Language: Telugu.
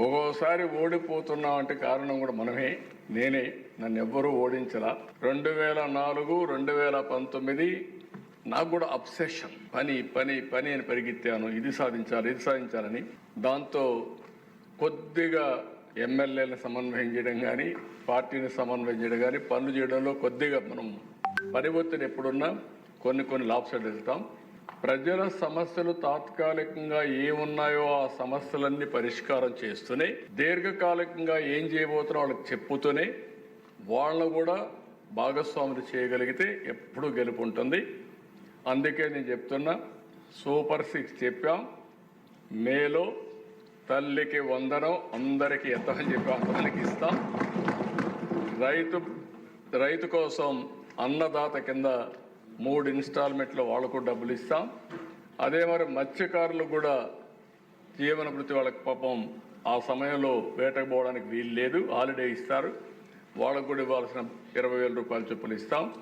ఒక్కోసారి ఓడిపోతున్నాం అంటే కారణం కూడా మనమే నేనే నన్ను ఎవ్వరూ ఓడించలా. రెండు వేల నాలుగు రెండు వేల పంతొమ్మిది నాకు కూడా అప్సెషన్ పని పని పని అని పరిగెత్తాను. ఇది సాధించాలి ఇది సాధించాలని. దాంతో కొద్దిగా ఎమ్మెల్యేలను సమన్వయం చేయడం కానీ పార్టీని సమన్వయం చేయడం కానీ పనులు చేయడంలో కొద్దిగా మనం పని ఒత్తిడి ఎప్పుడున్నా కొన్ని కొన్ని లాభసాలు వెళ్తాం ప్రజల సమస్యలు తాత్కాలికంగా ఏమున్నాయో ఆ సమస్యలన్నీ పరిష్కారం చేస్తూనే దీర్ఘకాలికంగా ఏం చేయబోతున్నా వాళ్ళకి చెప్పుతూనే వాళ్ళను కూడా భాగస్వాములు చేయగలిగితే ఎప్పుడు గెలుపు ఉంటుంది. అందుకే నేను చెప్తున్నా సూపర్ సిక్స్ చెప్పాం. మేలో తల్లికి వందనం అందరికీ ఎంతమని చెప్పి అంతమందికి ఇస్తాం. రైతు రైతు కోసం అన్నదాత కింద మూడు ఇన్స్టాల్మెంట్లో వాళ్ళకు డబ్బులు ఇస్తాం. అదే మరి మత్స్యకారులు కూడా జీవన వృత్తి వాళ్ళకి పాపం ఆ సమయంలో వేటకు పోవడానికి వీలు లేదు. హాలిడే ఇస్తారు. వాళ్ళకు కూడా ఇవ్వాల్సిన ఇరవై వేల రూపాయలు చొప్పున ఇస్తాం.